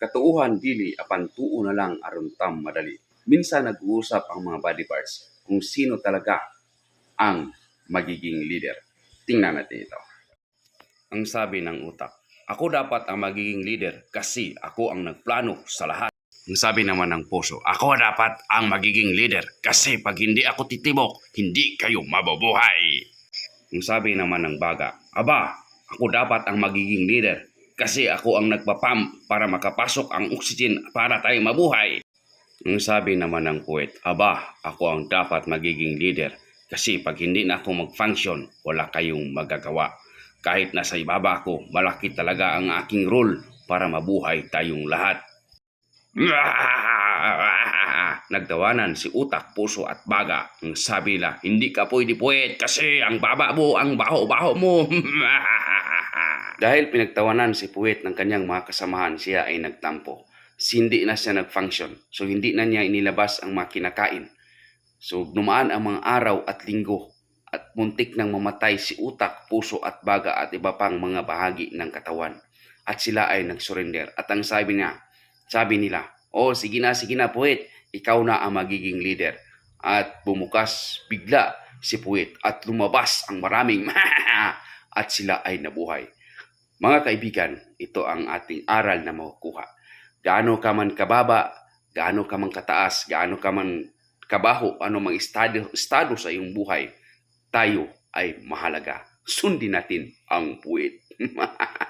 Katuuhan dili apan tuo na lang aron tam madali. Minsan nag-uusap ang mga body parts kung sino talaga ang magiging leader. Tingnan natin ito. Ang sabi ng utak, ako dapat ang magiging leader kasi ako ang nagplano sa lahat. Ang sabi naman ng puso, ako dapat ang magiging leader kasi pag hindi ako titibok, hindi kayo mabubuhay. Ang sabi naman ng baga, aba, ako dapat ang magiging leader kasi ako ang nagpapam para makapasok ang oxygen para tayo mabuhay. Ang sabi naman ng puwet, aba, ako ang dapat magiging leader kasi pag hindi na ako mag-function, wala kayong magagawa. Kahit nasa ibaba ako, malaki talaga ang aking role para mabuhay tayong lahat. Nagtawanan si utak, puso at baga. Ang sabi nila, hindi ka pwede puwet kasi ang baba mo, ang baho-baho mo. Dahil pinagtawanan si puwet ng kanyang mga kasamahan, siya ay nagtampo. Hindi na siya nag-function. So hindi na niya inilabas ang mga kinakain. So dumaan ang mga araw at linggo at muntik nang mamatay si utak, puso at baga at iba pang mga bahagi ng katawan. At sila ay nag-surrender. At ang sabi niya, sabi nila, oh sige na, sige na puwet, ikaw na ang magiging leader. At bumukas bigla si puwet at lumabas ang maraming at sila ay nabuhay. Mga kaibigan, ito ang ating aral na makukuha. Gaano ka man kababa, gaano ka man kataas, gaano ka man kabaho, ano mang estado, estado sa iyong buhay, tayo ay mahalaga. Sundin natin ang puwet.